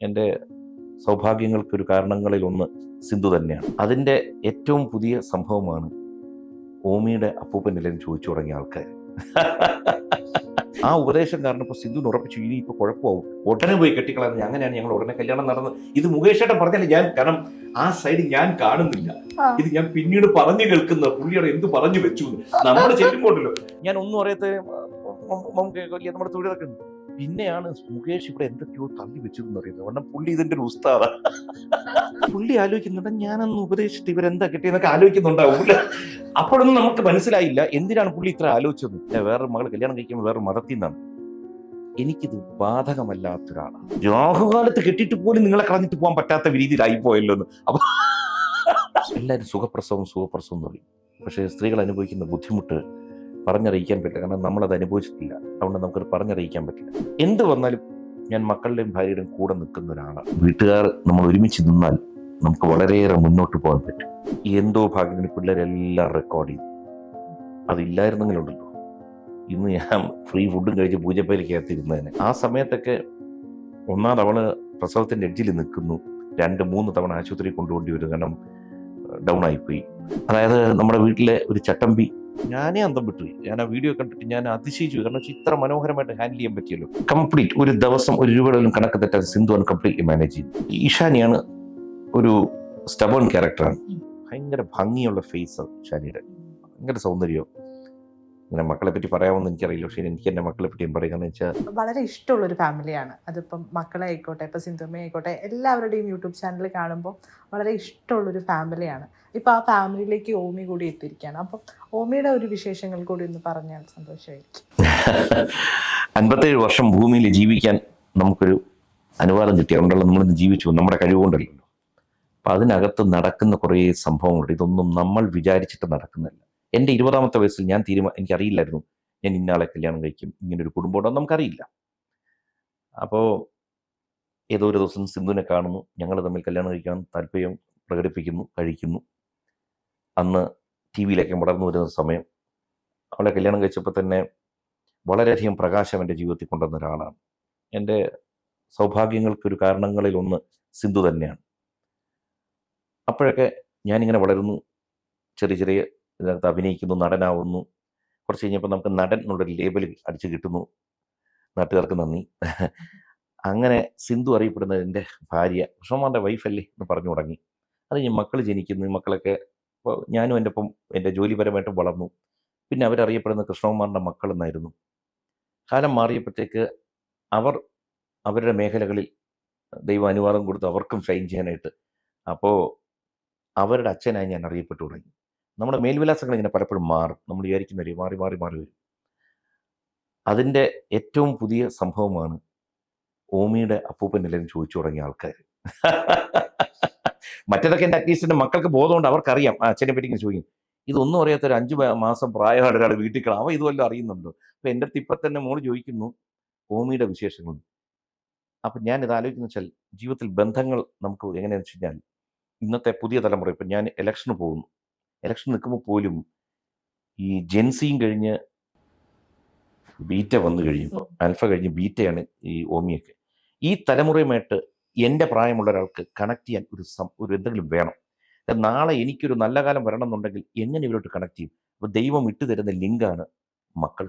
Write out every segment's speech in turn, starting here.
എന്റെ സൗഭാഗ്യങ്ങൾക്കൊരു കാരണങ്ങളിൽ ഒന്ന് സിന്ധു തന്നെയാണ് അതിന്റെ ഏറ്റവും പുതിയ സംഭവമാണ് ഓമിയുടെ അപ്പൂപ്പനിലും ചോദിച്ചു തുടങ്ങിയ ആൾക്കാർ ആ ഉപദേശം കാരണം ഇപ്പൊ സിന്ധു ഉറപ്പിച്ചു ഇനി ഇപ്പൊ കുഴപ്പമാവും ഉടനെ പോയി കെട്ടിക്കളഞ്ഞു അങ്ങനെയാണ് ഞങ്ങൾ ഉടനെ കല്യാണം നടന്നത് ഇത് മുകേഷ് ഏട്ടൻ പറഞ്ഞാൽ ഞാൻ കാരണം ആ സൈഡ് ഞാൻ കാണുന്നില്ല ഇത് ഞാൻ പിന്നീട് പറഞ്ഞു കേൾക്കുന്ന പുള്ളിയുടെ എന്ത് പറഞ്ഞു വെച്ചു നമ്മൾ ചെല്ലുമ്പോണ്ടല്ലോ ഞാൻ ഒന്നും അറിയാത്ത വലിയ നമ്മുടെ തൊഴിലൊക്കെ ഉണ്ട് പിന്നെയാണ് മുകേഷ് ഇവിടെ എന്തൊക്കെയോ തള്ളി വെച്ചതെന്ന് അറിയുന്നത്? കാരണം പുള്ളി ഇതിന്റെ ഒരു ഉസ്താദ. പുള്ളി ആലോചിക്കുന്നുണ്ട് ഞാനൊന്ന് ഉപദേശിച്ചിട്ട് ഇവരെന്താ കിട്ടിയെന്നൊക്കെ ആലോചിക്കുന്നുണ്ടാവും ഇല്ല. അപ്പോഴൊന്നും നമുക്ക് മനസ്സിലായില്ല എന്തിനാണ് പുള്ളി ഇത്ര ആലോചിച്ചത്? ഞാൻ വേറെ മകൾ കല്യാണം കഴിക്കുമ്പോൾ വേറെ മതത്തിൽ നിന്നാണ്. എനിക്കിത് ബാധകമല്ലാത്തൊരാളാണ്. രാഹുകാലത്ത് കെട്ടിട്ട് പോലും നിങ്ങളെ കളഞ്ഞിട്ട് പോകാൻ പറ്റാത്ത രീതിയിലായി പോയല്ലോ എന്ന് അപ്പൊ എല്ലാവരും സുഖപ്രസവം സുഖപ്രസവം എന്ന് പറയും. പക്ഷേ സ്ത്രീകൾ അനുഭവിക്കുന്ന ബുദ്ധിമുട്ട് പറഞ്ഞറിയിക്കാൻ പറ്റില്ല. കാരണം നമ്മളത് അനുഭവിച്ചിട്ടില്ല. അതുകൊണ്ട് നമുക്കത് പറഞ്ഞറിയിക്കാൻ പറ്റില്ല. എന്ത് വന്നാലും ഞാൻ മക്കളുടെയും ഭാര്യയുടെയും കൂടെ നിൽക്കുന്ന ഒരാളാണ് വീട്ടുകാർ നമ്മൾ ഒരുമിച്ച് നിന്നാൽ നമുക്ക് വളരെയേറെ മുന്നോട്ട് പോകാൻ പറ്റും. എന്തോ ഭാഗ്യത്തിന് പിള്ളേരെല്ലാം റെക്കോർഡ് ചെയ്തു. അതില്ലായിരുന്നെങ്കിലുണ്ടല്ലോ. ഇന്ന് ഞാൻ ഫ്രീ ഫുഡും കഴിച്ച് പൂജപ്പേരിക്കകത്തിരുന്നതിന് ആ സമയത്തൊക്കെ ഒന്നാം തവണ പ്രസവത്തിന്റെ എഡ്ജിൽ നിൽക്കുന്നു. രണ്ട് മൂന്ന് തവണ ആശുപത്രി കൊണ്ടുപോകേണ്ടി വരും. കാരണം ഡൗൺ ആയിപ്പോയി. അതായത് നമ്മുടെ വീട്ടിലെ ഒരു ചട്ടമ്പി ഞാനേ അന്തം വിട്ടു. ഞാൻ ആ വീഡിയോ കണ്ടിട്ട് ഞാൻ അതിശയിച്ചു. കാരണം ഇത്ര മനോഹരമായിട്ട് ഹാൻഡിൽ ചെയ്യാൻ പറ്റിയല്ലോ. കംപ്ലീറ്റ് ഒരു ദിവസം ഒരു രൂപയുടെ കണക്ക് തെറ്റാതെ സിന്ധുവാണ് കംപ്ലീറ്റ്ലി മാനേജ് ചെയ്തു ഈശാനിയാണ് ഒരു സ്റ്റബേൺ ക്യാരക്ടറാണ് ഭയങ്കര ഭംഗിയുള്ള ഫേസ് ഷാനിയുടെ ഭയങ്കര സൗന്ദര്യം. ഇങ്ങനെ മക്കളെ പറ്റി പറയാമെന്ന് എനിക്കറിയില്ല. പക്ഷേ എനിക്ക് എന്റെ മക്കളെ പറ്റിയും പറയുക വെച്ചാൽ വളരെ ഇഷ്ടമുള്ള ഒരു ഫാമിലിയാണ് അതിപ്പം മക്കളെ ആയിക്കോട്ടെ ഇപ്പം സിന്ധുമ്മ ആയിക്കോട്ടെ എല്ലാവരുടെയും യൂട്യൂബ് ചാനൽ കാണുമ്പോൾ വളരെ ഇഷ്ടമുള്ള ഒരു ഫാമിലിയാണ് ഇപ്പം ആ ഫാമിലിയിലേക്ക് ഓമി കൂടി എത്തിയിരിക്കുകയാണ്. അപ്പം ഓമിയുടെ ഒരു വിശേഷങ്ങൾ കൂടി ഒന്ന് പറഞ്ഞാൽ സന്തോഷമായിരിക്കും. അൻപത്തേഴ് വർഷം ഭൂമിയിൽ ജീവിക്കാൻ നമുക്കൊരു അനുവാദം കിട്ടി. അതുകൊണ്ടല്ല നമ്മളിന്ന് ജീവിച്ചു. നമ്മുടെ കഴിവുകൊണ്ടല്ലോ. അപ്പം അതിനകത്ത് നടക്കുന്ന കുറേ സംഭവങ്ങളുണ്ട്. ഇതൊന്നും നമ്മൾ വിചാരിച്ചിട്ട് നടക്കുന്നില്ല എന്റെ ഇരുപതാമത്തെ വയസ്സിൽ ഞാൻ തീരുമാനം എനിക്കറിയില്ലായിരുന്നു. ഞാൻ ഇന്നാളെ കല്യാണം കഴിക്കും. ഇങ്ങനൊരു കുടുംബമുണ്ടെന്ന് നമുക്കറിയില്ല. അപ്പോൾ ഏതോ ഒരു ദിവസം സിന്ധുവിനെ കാണുന്നു. ഞങ്ങൾ തമ്മിൽ കല്യാണം കഴിക്കാൻ താല്പര്യം പ്രകടിപ്പിക്കുന്നു കഴിക്കുന്നു. അന്ന് ടി വിയിലൊക്കെ വളർന്നു വരുന്ന സമയം അവളെ കല്യാണം കഴിച്ചപ്പോൾ തന്നെ വളരെയധികം പ്രകാശം എന്റെ ജീവിതത്തിൽ കൊണ്ടുവന്ന ഒരാളാണ്. എന്റെ സൗഭാഗ്യങ്ങൾക്കൊരു കാരണങ്ങളിൽ ഒന്ന് സിന്ധു തന്നെയാണ്. അപ്പോഴൊക്കെ ഞാനിങ്ങനെ വളരുന്നു. ചെറിയ ചെറിയ ഇതിനകത്ത് അഭിനയിക്കുന്നു നടനാവുന്നു. കുറച്ച് കഴിഞ്ഞപ്പോൾ നമുക്ക് നടൻ എന്നുള്ളൊരു ലേബൽ അടിച്ച് കിട്ടുന്നു. നാട്ടുകാർക്ക് നന്ദി. അങ്ങനെ സിന്ധു അറിയപ്പെടുന്നത് എന്റെ ഭാര്യ. കൃഷ്ണമാരുടെ വൈഫല്ലേ എന്ന് പറഞ്ഞു തുടങ്ങി. അത് കഴിഞ്ഞ് മക്കൾ ജനിക്കുന്നു. മക്കളൊക്കെ ഇപ്പോൾ ഞാനും എന്റെ ഒപ്പം എന്റെ ജോലിപരമായിട്ടും വളർന്നു. പിന്നെ അവരറിയപ്പെടുന്ന കൃഷ്ണകുമാറിന്റെ മക്കളെന്നായിരുന്നു. കാലം മാറിയപ്പോഴത്തേക്ക് അവർ അവരുടെ മേഖലകളിൽ ദൈവ അനുവാദം കൊടുത്ത് അവർക്കും ഷൈൻ ചെയ്യാനായിട്ട്. അപ്പോൾ അവരുടെ അച്ഛനായി ഞാൻ അറിയപ്പെട്ടു തുടങ്ങി. നമ്മുടെ മേൽവിലാസങ്ങൾ ഇങ്ങനെ പലപ്പോഴും മാറും. നമ്മൾ വിചാരിക്കുന്ന ഒരു മാറി മാറി മാറി വരും. അതിന്റെ ഏറ്റവും പുതിയ സംഭവമാണ് ഓമിയുടെ അപ്പൂപ്പനിലും ചോദിച്ചു തുടങ്ങിയ ആൾക്കാർ മറ്റേതൊക്കെ എന്റെ അറ്റ്ലീസ്റ്റ് എന്റെ മക്കൾക്ക് ബോധമുണ്ട് അവർക്കറിയാം. ആ അച്ഛനെ പറ്റി ഇങ്ങനെ ചോദിക്കും. ഇതൊന്നും അറിയാത്ത ഒരു അഞ്ച് മാസം പ്രായമായ ഒരാൾ വീട്ടിൽ കാണാം അവ ഇതുവല്ലോ അറിയുന്നുണ്ടോ? അപ്പം എന്റെ അടുത്ത് ഇപ്പം തന്നെ മോൾ ചോദിക്കുന്നു ഓമിയുടെ വിശേഷങ്ങൾ? അപ്പം ഞാൻ ഇത് ആലോചിക്കുന്ന വെച്ചാൽ ജീവിതത്തിൽ ബന്ധങ്ങൾ നമുക്ക് എങ്ങനെയാണെന്ന് വെച്ച് കഴിഞ്ഞാൽ ഇന്നത്തെ പുതിയ തലമുറ ഇപ്പം ഞാൻ ഇലക്ഷന് പോകുന്നു. ഇലക്ഷൻ നിൽക്കുമ്പോൾ പോലും ഈ ജെൻസിയും കഴിഞ്ഞ് ബീറ്റ വന്നു കഴിയുമ്പോൾ ആൽഫ കഴിഞ്ഞ് ബീറ്റയാണ് ഈ ഓമിയൊക്കെ. ഈ തലമുറയുമായിട്ട് എന്റെ പ്രായമുള്ള ഒരാൾക്ക് കണക്ട് ചെയ്യാൻ ഒരു സം ഒരു എന്തെങ്കിലും വേണം. നാളെ എനിക്കൊരു നല്ല കാലം വരണം എന്നുണ്ടെങ്കിൽ എങ്ങനെ ഇവരോട്ട് കണക്ട് ചെയ്യും? അപ്പോൾ ദൈവം ഇട്ടു തരുന്ന ലിങ്കാണ് മക്കൾ.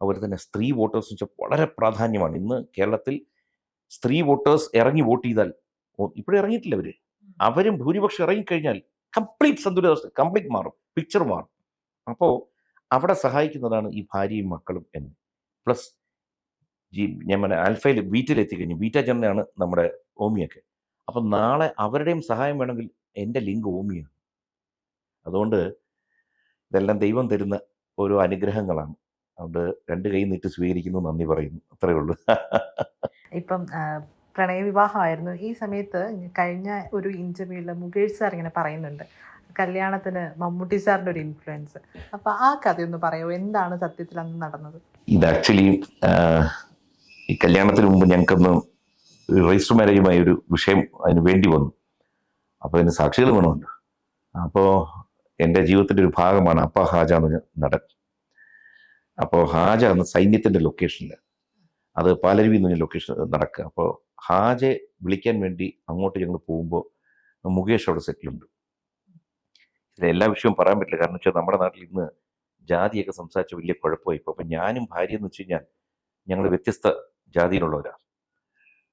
അതുപോലെ തന്നെ സ്ത്രീ വോട്ടേഴ്സ് വെച്ചാൽ വളരെ പ്രാധാന്യമാണ്. ഇന്ന് കേരളത്തിൽ സ്ത്രീ വോട്ടേഴ്സ് ഇറങ്ങി വോട്ട് ചെയ്താൽ ഇപ്പോഴും ഇറങ്ങിയിട്ടില്ല അവർ അവരും ഭൂരിപക്ഷം ഇറങ്ങിക്കഴിഞ്ഞാൽ കംപ്ലീറ്റ് സന്തുലിതാവസ്ഥ കംപ്ലീറ്റ് മാറും. പിക്ചർ മാറും. അപ്പോൾ അവിടെ സഹായിക്കുന്നതാണ് ഈ ഭാര്യയും മക്കളും എന്ന്. പ്ലസ് ജി ഞാൻ പറഞ്ഞ ആൽഫയിൽ ബീറ്റയിൽ എത്തിക്കഴിഞ്ഞു. ബീറ്റ ജനറയാണ് നമ്മുടെ ഓമിയൊക്കെ. അപ്പം നാളെ അവരുടെയും സഹായം വേണമെങ്കിൽ എന്റെ ലിങ്ക് ഓമിയാണ്. അതുകൊണ്ട് ഇതെല്ലാം ദൈവം തരുന്ന ഓരോ അനുഗ്രഹങ്ങളാണ്. അതുകൊണ്ട് രണ്ട് കൈ നീട്ടി സ്വീകരിക്കുന്നു നന്ദി പറയുന്നു. അത്രയേ ഉള്ളൂ. ഇപ്പം പ്രണയ പ്രണയവിവാഹമായിരുന്നു. ഈ സമയത്ത് കഴിഞ്ഞ ഒരു ഇന്റർവ്യൂവിൽ മുകേഷ് സാർ ഇങ്ങനെ പറയുന്നുണ്ട്. കല്യാണത്തിന് മമ്മൂട്ടി സാറിന്റെ ഒരു ഇൻഫ്ലുവൻസ് അപ്പൊ ആ കഥയൊന്ന് പറയുമോ എന്താണ് സത്യത്തിൽ അന്ന് നടന്നത്? ഇത് ആക്ച്വലി ഈ കല്യാണത്തിന് മുമ്പ് ഞങ്ങൾക്കൊന്ന് രജിസ്റ്റർ മാരേജുമായ ഒരു വിഷയം അതിന് വേണ്ടി വന്നു. അപ്പോൾ അതിന് സാക്ഷികൾ വേണമല്ലോ അപ്പോൾ എന്റെ ജീവിതത്തിന്റെ ഒരു ഭാഗമാണ് അപ്പ ഹാജ എന്ന് നടൻ. അപ്പോൾ ഹാജ എന്ന സൈന്യത്തിന്റെ ലൊക്കേഷനിൽ അത് പാലരുവി എന്ന് പറഞ്ഞ ലൊക്കേഷൻ നടക്കുക. അപ്പോൾ ഹാജെ വിളിക്കാൻ വേണ്ടി അങ്ങോട്ട് ഞങ്ങൾ പോകുമ്പോൾ മുകേഷ് അവിടെ സെറ്റിലുണ്ട്. ഇതിൽ എല്ലാ വിഷയവും പറയാൻ പറ്റില്ല. കാരണം വെച്ചാൽ നമ്മുടെ നാട്ടിൽ ഇന്ന് ജാതിയൊക്കെ സംസാരിച്ച വലിയ കുഴപ്പമായി ഇപ്പോൾ അപ്പം ഞാനും ഭാര്യ എന്ന് വെച്ച് കഴിഞ്ഞാൽ ഞങ്ങൾ വ്യത്യസ്ത ജാതിയിലുള്ളവരാണ്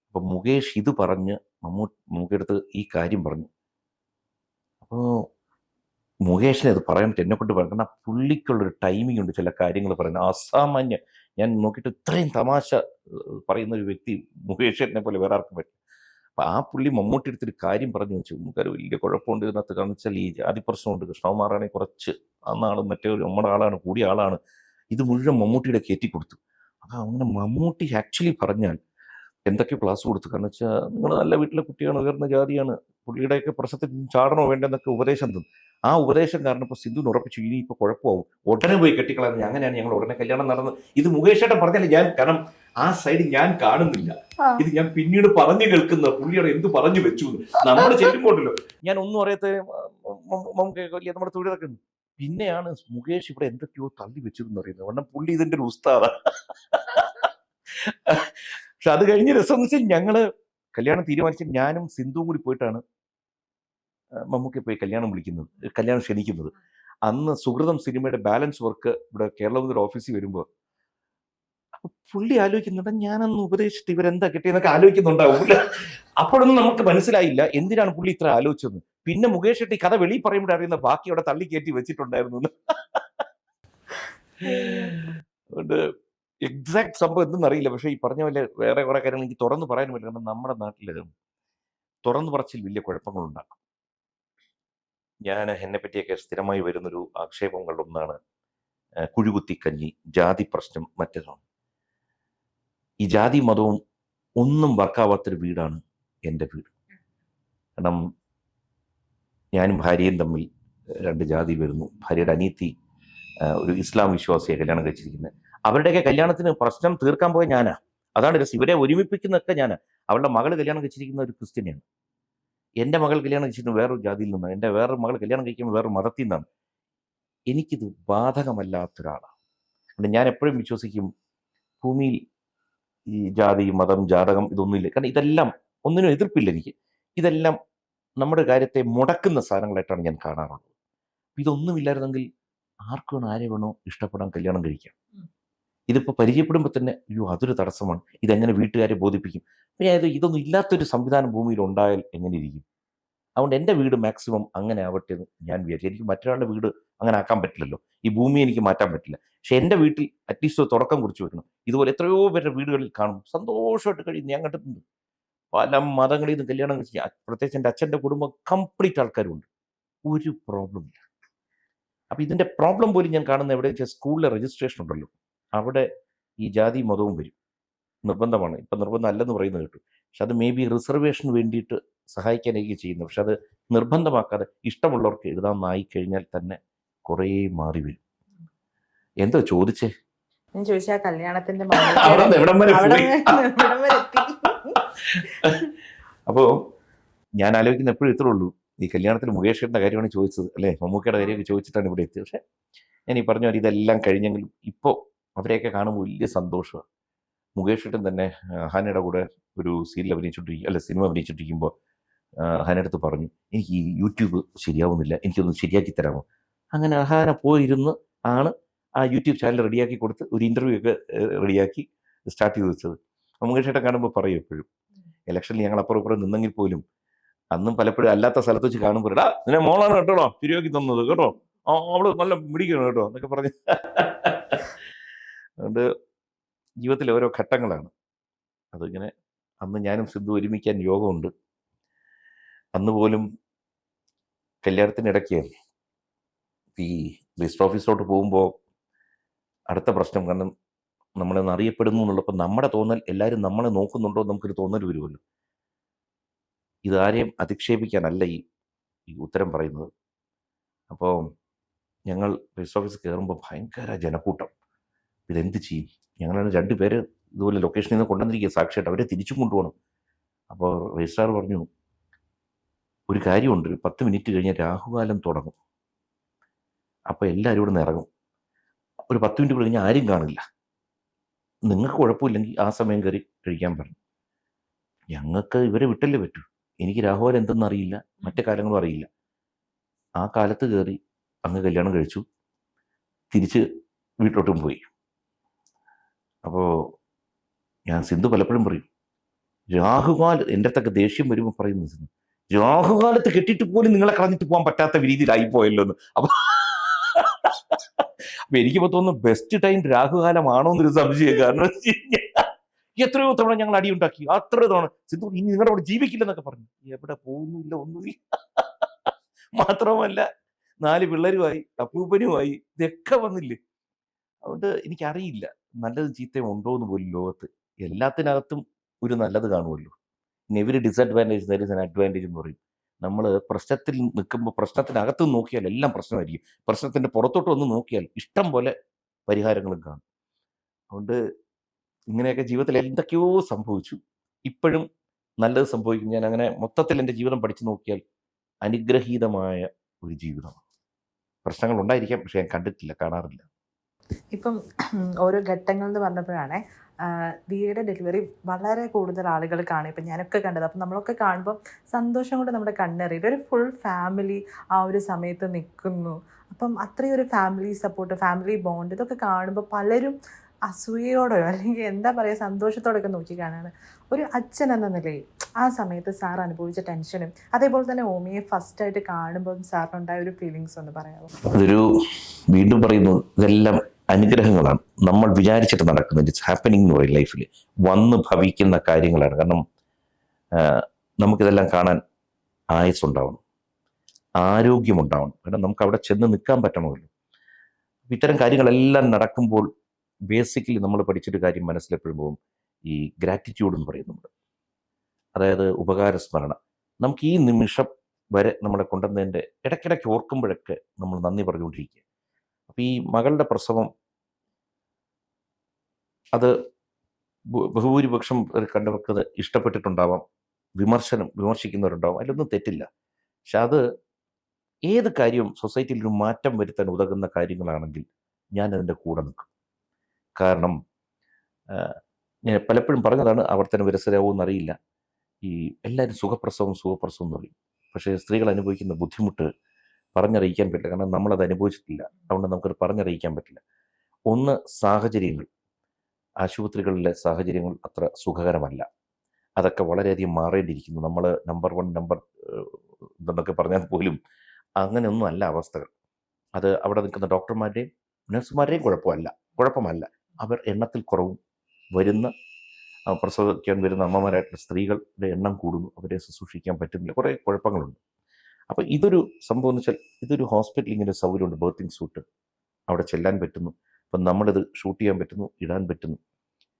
അപ്പം മുകേഷ് ഇത് പറഞ്ഞ് മമ്മൂ മമ്മൂക്കടുത്ത് ഈ കാര്യം പറഞ്ഞു. അപ്പോൾ മുകേഷിനെ അത് പറയാൻ പറ്റും. എന്നെക്കൊണ്ട് പറയാം കാരണം പുള്ളിക്കുള്ളൊരു ടൈമിംഗ് ഉണ്ട് ചില കാര്യങ്ങൾ പറയുന്നത്. അസാമാന്യ. ഞാൻ നോക്കിയിട്ട് ഇത്രയും തമാശ പറയുന്ന ഒരു വ്യക്തി മുകേഷിനെ പോലെ വേറെ ആർക്കും പറ്റും അപ്പം ആ പുള്ളി മമ്മൂട്ടി എടുത്തൊരു കാര്യം പറഞ്ഞു വെച്ചു. നമുക്കൊരു വലിയ കുഴപ്പമുണ്ട് ഇതിനകത്ത്. കാണിച്ചാൽ ഈ ജാതി പ്രശ്നമുണ്ട്. കൃഷ്ണകുമാറാണെങ്കിൽ കുറച്ച് അന്നാളും മറ്റേ നമ്മുടെ ആളാണ് കൂടിയ ആളാണ്. ഇത് മുഴുവൻ മമ്മൂട്ടിയുടെ കയറ്റി കൊടുത്തു. അങ്ങനെ മമ്മൂട്ടി ആക്ച്വലി പറഞ്ഞാൽ എന്തൊക്കെ ക്ലാസ് കൊടുത്തു? കാരണം വെച്ചാൽ നിങ്ങൾ നല്ല വീട്ടിലെ കുട്ടിയാണ് ഉയർന്ന ജാതിയാണ് പുള്ളിയുടെയൊക്കെ പ്രശ്നത്തിൽ ചാടണോ വേണ്ടെന്നൊക്കെ ഉപദേശം തന്നു. ആ ഉപദേശം കാരണം ഇപ്പോൾ സിന്ധുവിന് ഉറപ്പിച്ചു ഇനി ഇപ്പോൾ കുഴപ്പമാവും. ഉടനെ പോയി കെട്ടിക്കളയുന്നത് അങ്ങനെയാണ് ഞങ്ങൾ ഉടനെ കല്യാണം നടന്നത്. ഇത് മുകേഷ് ഏട്ടൻ പറഞ്ഞാൽ ഞാൻ കാരണം ആ സൈഡ് ഞാൻ കാണുന്നില്ല. ഇത് ഞാൻ പിന്നീട് പറഞ്ഞു കേൾക്കുന്ന പുള്ളിയോട് എന്ത് പറഞ്ഞു വെച്ചു നമ്മൾ ചെല്ലുമ്പോണ്ടല്ലോ. ഞാൻ ഒന്നും അറിയാത്ത നമുക്ക് വലിയ നമ്മുടെ തൊഴിലൊക്കെ ഉണ്ട്. പിന്നെയാണ് മുകേഷ് ഇവിടെ എന്തൊക്കെയോ തള്ളി വെച്ചിരുന്നു അറിയുന്നത്. കാരണം പുള്ളി ഇതിന്റെ ഒരു ഉസ്താദാ. പക്ഷെ അത് കഴിഞ്ഞ രസം വെച്ചാൽ ഞങ്ങൾ കല്യാണം തീരുമാനിച്ച ഞാനും സിന്ധുവും കൂടി പോയിട്ടാണ് മമ്മൂക്കെ പോയി കല്യാണം വിളിക്കുന്നത് കല്യാണം ക്ഷണിക്കുന്നത്. അന്ന് സുഹൃതം സിനിമയുടെ ബാലൻസ് വർക്ക് ഇവിടെ കേരളമുദ്ര ഓഫീസിൽ വരുമ്പോൾ പുള്ളി ആലോചിക്കുന്നുണ്ട് ഞാനന്ന് ഉപദേശിച്ചിട്ട് ഇവരെന്താ കിട്ടിയെന്നൊക്കെ ആലോചിക്കുന്നുണ്ടാവും അപ്പോഴൊന്നും നമുക്ക് മനസ്സിലായില്ല എന്തിനാണ് പുള്ളി ഇത്ര ആലോചിച്ചത് പിന്നെ മുകേഷ് ഷെട്ടി കഥ വെളിയിൽ പറയുമ്പോൾ അറിയുന്ന ബാക്കി അവിടെ തള്ളി കയറ്റി വെച്ചിട്ടുണ്ടായിരുന്നു അതുകൊണ്ട് എക്സാക്ട് സംഭവം എന്തെന്നറിയില്ല പക്ഷേ ഈ പറഞ്ഞ പോലെ വേറെ കുറെ കാര്യങ്ങൾ എനിക്ക് തുറന്ന് പറയാൻ പറ്റില്ല. കാരണം നമ്മുടെ നാട്ടിൽ തുറന്നു പറച്ചിൽ വലിയ കുഴപ്പങ്ങളുണ്ടാക്കും. ഞാൻ എന്നെ പറ്റിയൊക്കെ സ്ഥിരമായി വരുന്നൊരു ആക്ഷേപങ്ങളിലൊന്നാണ് കുഴികുത്തിക്കഞ്ഞി ജാതി പ്രശ്നം മറ്റേതാണ്. ഈ ജാതി മതവും ഒന്നും വർക്കാവാത്തൊരു വീടാണ് എന്റെ വീട്. കാരണം ഞാനും ഭാര്യയും തമ്മിൽ രണ്ട് ജാതി വരുന്നു. ഭാര്യയുടെ അനിയത്തി ഒരു ഇസ്ലാം വിശ്വാസിയെ കല്യാണം കഴിച്ചിരിക്കുന്നത്. അവരുടെയൊക്കെ കല്യാണത്തിന് പ്രശ്നം തീർക്കാൻ പോയ ഞാനാ. അതാണ് രസം. ഇവരെ ഒരുമിപ്പിക്കുന്നതൊക്കെ ഞാൻ അവളുടെ മകൾ കല്യാണം കഴിച്ചിരിക്കുന്ന ഒരു ക്രിസ്ത്യനെയാണ്. എന്റെ മകൾ കല്യാണം കഴിച്ചിരിക്കുന്നത് വേറൊരു ജാതിയിൽ നിന്നാണ്. എന്റെ വേറൊരു മകൾ കല്യാണം കഴിക്കുമ്പോൾ വേറൊരു മതത്തിൽ നിന്നാണ്. എനിക്കിത് ബാധകമല്ലാത്തൊരാളാണ് അതുകൊണ്ട് ഞാൻ എപ്പോഴും വിശ്വസിക്കും ഭൂമിയിൽ ഈ ജാതി മതം ജാതകം ഇതൊന്നുമില്ല. കാരണം ഇതെല്ലാം ഒന്നിനും എതിർപ്പില്ല എനിക്ക്. ഇതെല്ലാം നമ്മുടെ കാര്യത്തെ മുടക്കുന്ന സാധനങ്ങളായിട്ടാണ് ഞാൻ കാണാറുള്ളത്. ഇതൊന്നുമില്ലായിരുന്നെങ്കിൽ ആർക്ക് വേണോ ആരെ വേണോ ഇഷ്ടപ്പെടാൻ കല്യാണം കഴിക്കാം. ഇതിപ്പോൾ പരിചയപ്പെടുമ്പോൾ തന്നെ അയ്യോ അതൊരു തടസ്സമാണ്. ഇതെങ്ങനെ വീട്ടുകാരെ ബോധിപ്പിക്കും? അതായത് ഇതൊന്നും ഇല്ലാത്തൊരു സംവിധാനം ഭൂമിയിൽ ഉണ്ടായാൽ എങ്ങനെ ഇരിക്കും? അതുകൊണ്ട് എന്റെ വീട് മാക്സിമം അങ്ങനെ ആവട്ടെ എന്ന് ഞാൻ വിചാരിച്ചു. എനിക്ക് മറ്റൊരാളുടെ വീട് അങ്ങനെ ആക്കാൻ പറ്റില്ലല്ലോ. ഈ ഭൂമി എനിക്ക് മാറ്റാൻ പറ്റില്ല. പക്ഷെ എന്റെ വീട്ടിൽ അറ്റ്ലീസ്റ്റ് തുടക്കം കുറിച്ച് വെക്കണം. ഇതുപോലെ എത്രയോ പേരുടെ വീടുകളിൽ കാണും. സന്തോഷമായിട്ട് കഴിയും ഞാൻ കണ്ടിട്ടുണ്ട്. പല മതങ്ങളിൽ നിന്ന് കല്യാണം കഴിച്ച് പ്രത്യേകിച്ച് എന്റെ അച്ഛന്റെ കുടുംബം കംപ്ലീറ്റ് ആൾക്കാരുണ്ട് ഒരു പ്രോബ്ലം ഇല്ല. അപ്പം ഇതിന്റെ പ്രോബ്ലം പോലും ഞാൻ കാണുന്ന എവിടെ വെച്ചാൽ സ്കൂളിലെ രജിസ്ട്രേഷൻ ഉണ്ടല്ലോ. അവിടെ ഈ ജാതി മതവും വരും. നിർബന്ധമാണ്. ഇപ്പം നിർബന്ധം അല്ലെന്ന് പറയുന്നത് കേട്ടു. പക്ഷെ അത് മേ ബി റിസർവേഷന് വേണ്ടിയിട്ട് സഹായിക്കാനായിരിക്കും ചെയ്യുന്നത്. പക്ഷെ അത് നിർബന്ധമാക്കാതെ ഇഷ്ടമുള്ളവർക്ക് എഴുതാമെന്നായി കഴിഞ്ഞാൽ തന്നെ കുറേ മാറി വരും. എന്തോ ചോദിച്ചേ? ഞാൻ ചോദിച്ചാ കല്യാണത്തിന്റെ അപ്പോൾ ഞാൻ ആലോചിക്കുന്ന എപ്പോഴും ഇത്രേ ഉള്ളൂ. ഈ കല്യാണത്തിൽ മുകേഷിന്റെ കാര്യമാണ് ചോദിച്ചത് അല്ലേ? മമ്മൂക്കയുടെ കാര്യമൊക്കെ ചോദിച്ചിട്ടാണ് ഇവിടെ എത്തിയത്. പക്ഷേ ഞാൻ ഈ പറഞ്ഞ പോലെ ഇതെല്ലാം കഴിഞ്ഞെങ്കിലും ഇപ്പോൾ അവരെയൊക്കെ കാണുമ്പോൾ വലിയ സന്തോഷമാണ്. മുകേഷ് ഏട്ടൻ തന്നെ ഹാനയുടെ കൂടെ ഒരു സീരിയൽ അഭിനയിച്ചുകൊണ്ടിരിക്കും അല്ല സിനിമ അഭിനയിച്ചിട്ടിരിക്കുമ്പോൾ ഹാനടുത്ത് പറഞ്ഞു എനിക്ക് ഈ യൂട്യൂബ് ശരിയാവുന്നില്ല എനിക്കൊന്ന് ശരിയാക്കി തരാമോ? അങ്ങനെ ഹാന പോയിരുന്ന് ആണ് ആ യൂട്യൂബ് ചാനൽ റെഡിയാക്കി കൊടുത്ത് ഒരു ഇന്റർവ്യൂ ഒക്കെ റെഡിയാക്കി സ്റ്റാർട്ട് ചെയ്ത് വെച്ചത്. മുകേഷ് ഏട്ടൻ കാണുമ്പോൾ പറയും എപ്പോഴും ഇലക്ഷനിൽ ഞങ്ങൾ അപ്പുറം ഇപ്പുറം നിന്നെങ്കിൽ പോലും അന്നും പലപ്പോഴും അല്ലാത്ത സ്ഥലത്ത് വെച്ച് കാണുമ്പോൾ എടാ നിന്നെ മോളാണ് കേട്ടോ ശരിയാക്കി തന്നത് കേട്ടോ. ആ അവൾ നല്ല പിടിക്കണം കേട്ടോ എന്നൊക്കെ പറഞ്ഞ്. അതുകൊണ്ട് ജീവിതത്തിലെ ഓരോ ഘട്ടങ്ങളാണ്. അതിങ്ങനെ അന്ന് ഞാനും സിദ്ധു ഒരുമിക്കാൻ യോഗമുണ്ട്. അന്ന് പോലും കല്യാണത്തിനിടയ്ക്ക് ഈ രജിസ്റ്റർ ഓഫീസിലോട്ട് പോകുമ്പോൾ അടുത്ത പ്രശ്നം കാരണം നമ്മളെന്ന് അറിയപ്പെടുന്നു എന്നുള്ളപ്പോൾ നമ്മുടെ തോന്നൽ എല്ലാവരും നമ്മളെ നോക്കുന്നുണ്ടോ നമുക്കൊരു തോന്നൽ വരുമല്ലോ. ഇതാരെയും അധിക്ഷേപിക്കാനല്ല ഈ ഈ ഉത്തരം പറയുന്നത്. അപ്പോൾ ഞങ്ങൾ പോസ്റ്റ് ഓഫീസിൽ കയറുമ്പോൾ ഭയങ്കര ജനക്കൂട്ടം. ഇതെന്ത് ചെയ്യും? ഞങ്ങളാണ് രണ്ട് പേര് ഇതുപോലെ ലൊക്കേഷനിൽ നിന്ന് കൊണ്ടുവന്നിരിക്കുക. സാക്ഷിയായിട്ട് അവരെ തിരിച്ചും കൊണ്ടുപോകണം. അപ്പോൾ രജിസ്ട്രാർ പറഞ്ഞു ഒരു കാര്യമുണ്ട്. ഒരു പത്ത് മിനിറ്റ് കഴിഞ്ഞാൽ രാഹുകാലം തുടങ്ങും. അപ്പോൾ എല്ലാവരും ഇവിടെ നിന്ന് ഇറങ്ങും. ഒരു പത്ത് മിനിറ്റ് കഴിഞ്ഞാൽ ആരും കാണില്ല. നിങ്ങൾക്ക് കുഴപ്പമില്ലെങ്കിൽ ആ സമയം കയറി കഴിക്കാൻ പറഞ്ഞു ഞങ്ങൾക്ക് ഇവരെ വിട്ടല്ലേ പറ്റൂ. എനിക്ക് രാഹുൽ എന്തെന്ന് അറിയില്ല. മറ്റു കാര്യങ്ങളും അറിയില്ല. ആ കാലത്ത് കയറി അങ്ങ് കല്യാണം കഴിച്ചു. തിരിച്ച് വീട്ടിലോട്ടും പോയി. അപ്പോൾ ഞാൻ സിന്ധു പലപ്പോഴും പറയും രാഹുകാല എന്റെ അടുത്തൊക്കെ ദേഷ്യം വരുമ്പോൾ പറയുന്നു സിന്ധു രാഹുകാലത്ത് കെട്ടിയിട്ട് പോലും നിങ്ങളെ കളഞ്ഞിട്ട് പോകാൻ പറ്റാത്ത രീതിയിലായി പോയല്ലോ എന്ന് അപ്പൊ അപ്പൊ എനിക്കിപ്പോ തോന്നുന്നു ബെസ്റ്റ് ടൈം രാഹുകാലമാണോ എന്നൊരു സംശയം. കാരണം എത്രയോ തവണ ഞങ്ങൾ അടിയുണ്ടാക്കി അത്ര തവണ സിന്ധു ഇനി നിങ്ങളുടെ അവിടെ ജീവിക്കില്ലെന്നൊക്കെ പറഞ്ഞു. എവിടെ പോകുന്നില്ല ഒന്നുമില്ല മാത്രമല്ല നാല് പിള്ളേരുമായി അപ്പൂപ്പനുമായി ഇതൊക്കെ വന്നില്ലേ. അതുകൊണ്ട് എനിക്കറിയില്ല നല്ലത് ചീത്തയും ഉണ്ടോ എന്ന് പോലും ലോകത്ത്. എല്ലാത്തിനകത്തും ഒരു നല്ലത് കാണുമല്ലോ. ഇനി every disadvantage there is an advantage എന്ന് പറയും. നമ്മൾ പ്രശ്നത്തിൽ നിൽക്കുമ്പോൾ പ്രശ്നത്തിനകത്ത് നോക്കിയാൽ എല്ലാം പ്രശ്നമായിരിക്കും. പ്രശ്നത്തിന്റെ പുറത്തോട്ട് ഒന്ന് നോക്കിയാൽ ഇഷ്ടം പോലെ പരിഹാരങ്ങളും കാണും. അതുകൊണ്ട് ഇങ്ങനെയൊക്കെ ജീവിതത്തിൽ എന്തൊക്കെയോ സംഭവിച്ചു. ഇപ്പോഴും നല്ലത് സംഭവിക്കും. ഞാൻ അങ്ങനെ മൊത്തത്തിൽ എന്റെ ജീവിതം പഠിച്ചു നോക്കിയാൽ അനുഗ്രഹീതമായ ഒരു ജീവിതമാണ്. പ്രശ്നങ്ങൾ ഉണ്ടായിരിക്കാം പക്ഷെ ഞാൻ കണ്ടിട്ടില്ല കാണാറില്ല. ഇപ്പം ഓരോ ഘട്ടങ്ങൾ എന്ന് പറഞ്ഞപ്പോഴാണ് ദിയയുടെ ഡെലിവറി വളരെ കൂടുതൽ ആളുകൾ കാണും. ഇപ്പം ഞാനൊക്കെ കണ്ടത്. അപ്പം നമ്മളൊക്കെ കാണുമ്പോൾ സന്തോഷം കൊണ്ട് നമ്മുടെ കണ്ണെറിയിട്ട് ഒരു ഫുൾ ഫാമിലി ആ ഒരു സമയത്ത് നിൽക്കുന്നു. അപ്പം അത്രയും ഒരു ഫാമിലി സപ്പോർട്ട് ഫാമിലി ബോണ്ട് ഇതൊക്കെ കാണുമ്പോൾ പലരും അസൂയയോടെയോ അല്ലെങ്കിൽ എന്താ പറയുക സന്തോഷത്തോടെയൊക്കെ നോക്കി കാണാണ് ഒരു അച്ഛൻ എന്ന നിലയിൽ ആ സമയത്ത് സാർ അനുഭവിച്ച ടെൻഷനും അതേപോലെ തന്നെ ഓമിയെ ഫസ്റ്റായിട്ട് കാണുമ്പോൾ സാറിനുണ്ടായ ഒരു ഫീലിങ്സ് ഒന്ന് പറയാമോ? അതൊരു വീണ്ടും പറയുന്നു. ഇതെല്ലാം അനുഗ്രഹങ്ങളാണ്. നമ്മൾ വിചാരിച്ചിട്ട് നടക്കുന്നത് ഇറ്റ്സ് ഹാപ്പനിങ് എന്ന് പറയും ലൈഫിൽ വന്ന് ഭവിക്കുന്ന കാര്യങ്ങളാണ്. കാരണം നമുക്കിതെല്ലാം കാണാൻ ആയുസ് ഉണ്ടാവണം ആരോഗ്യമുണ്ടാവണം. കാരണം നമുക്ക് അവിടെ ചെന്ന് നിൽക്കാൻ പറ്റണമല്ലോ. ഇത്തരം കാര്യങ്ങളെല്ലാം നടക്കുമ്പോൾ ബേസിക്കലി നമ്മൾ പഠിച്ചൊരു കാര്യം മനസ്സിലെപ്പോഴും പോകും. ഈ ഗ്രാറ്റിറ്റ്യൂഡ് എന്ന് പറയുന്നുണ്ട് അതായത് ഉപകാരസ്മരണ നമുക്ക് ഈ നിമിഷം വരെ നമ്മളെ കൊണ്ടുവന്നതിന്റെ ഇടയ്ക്കിടയ്ക്ക് ഓർക്കുമ്പോഴൊക്കെ നമ്മൾ നന്ദി പറഞ്ഞുകൊണ്ടിരിക്കുക. അപ്പം ഈ മകളുടെ പ്രസവം അത് ബഹുഭൂരിപക്ഷം കണ്ടവർക്ക് അത് ഇഷ്ടപ്പെട്ടിട്ടുണ്ടാവാം. വിമർശനം വിമർശിക്കുന്നവരുണ്ടാവാം. അതിലൊന്നും തെറ്റില്ല. പക്ഷെ അത് ഏത് കാര്യവും സൊസൈറ്റിയിൽ ഒരു മാറ്റം വരുത്താൻ ഉതകുന്ന കാര്യങ്ങളാണെങ്കിൽ ഞാൻ അതിന്റെ കൂടെ നിൽക്കും. കാരണം ഞാൻ പലപ്പോഴും പറഞ്ഞതാണ് അവർത്തന വിരസരാവും എന്നറിയില്ല. ഈ എല്ലാവരും സുഖപ്രസവം സുഖപ്രസവം എന്ന് പറയും. പക്ഷേ സ്ത്രീകൾ അനുഭവിക്കുന്ന ബുദ്ധിമുട്ട് പറഞ്ഞറിയിക്കാൻ പറ്റില്ല. കാരണം നമ്മളത് അനുഭവിച്ചിട്ടില്ല. അതുകൊണ്ട് നമുക്കത് പറഞ്ഞറിയിക്കാൻ പറ്റില്ല. ഒന്ന് സാഹചര്യങ്ങൾ. ആശുപത്രികളിലെ സാഹചര്യങ്ങൾ അത്ര സുഖകരമല്ല. അതൊക്കെ വളരെയധികം മാറേണ്ടിയിരിക്കുന്നു. നമ്മൾ നമ്പർ വൺ നമ്പർ എന്നൊക്കെ പറഞ്ഞാൽ പോലും അങ്ങനെയൊന്നും അല്ല അവസ്ഥകൾ. അത് അവിടെ നിൽക്കുന്ന ഡോക്ടർമാരുടെയും നഴ്സുമാരുടെയും കുഴപ്പമല്ല. കുഴപ്പമല്ല. അവർ എണ്ണത്തിൽ കുറവും. വരുന്ന പ്രസവിക്കാൻ വരുന്ന അമ്മമാരായിട്ടുള്ള സ്ത്രീകളുടെ എണ്ണം കൂടുന്നു. അവരെ ശുശ്രൂഷിക്കാൻ പറ്റുന്നില്ല. കുറേ കുഴപ്പങ്ങളുണ്ട്. അപ്പോൾ ഇതൊരു സംഭവം എന്ന് വെച്ചാൽ ഇതൊരു ഹോസ്പിറ്റലിൽ ഇങ്ങനെ സൗകര്യമുണ്ട്. ബേർത്തിങ് സൂട്ട് അവിടെ ചെല്ലാൻ പറ്റുന്നു. അപ്പം നമ്മളിത് ഷൂട്ട് ചെയ്യാൻ പറ്റുന്നു ഇടാൻ പറ്റുന്നു.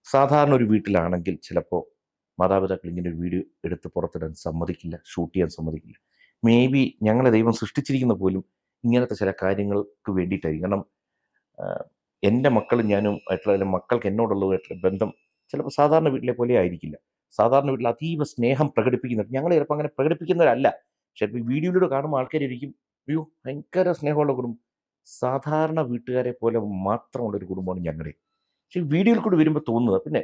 സാധാരണ ഒരു വീട്ടിലാണെങ്കിൽ ചിലപ്പോൾ മാതാപിതാക്കൾ ഇങ്ങനെ ഒരു വീഡിയോ എടുത്ത് പുറത്തിടാൻ സമ്മതിക്കില്ല ഷൂട്ട് ചെയ്യാൻ സമ്മതിക്കില്ല. മേ ബി ഞങ്ങളെ ദൈവം സൃഷ്ടിച്ചിരിക്കുന്ന പോലും ഇങ്ങനത്തെ ചില കാര്യങ്ങൾക്ക് വേണ്ടിയിട്ടായിരിക്കും. കാരണം എന്റെ മക്കളും ഞാനും ആയിട്ടുള്ള മക്കൾക്ക് എന്നോടുള്ളതായിട്ടുള്ള ബന്ധം ചിലപ്പോൾ സാധാരണ വീട്ടിലെ പോലെ ആയിരിക്കില്ല. സാധാരണ വീട്ടിൽ അതീവ സ്നേഹം പ്രകടിപ്പിക്കുന്നുണ്ട്. ഞങ്ങൾ ചിലപ്പോൾ അങ്ങനെ പ്രകടിപ്പിക്കുന്നവരല്ല. ചിലപ്പോൾ ഈ വീഡിയോയിലൂടെ കാണുമ്പോൾ ആൾക്കാരിയിരിക്കും അയ്യോ ഭയങ്കര സ്നേഹമുള്ള കുടുംബം. സാധാരണ വീട്ടുകാരെ പോലെ മാത്രമുള്ള ഒരു കുടുംബമാണ് ഞങ്ങളുടെ പക്ഷേ വീഡിയോയിൽ കൂടി വരുമ്പോൾ തോന്നുന്നത് പിന്നെ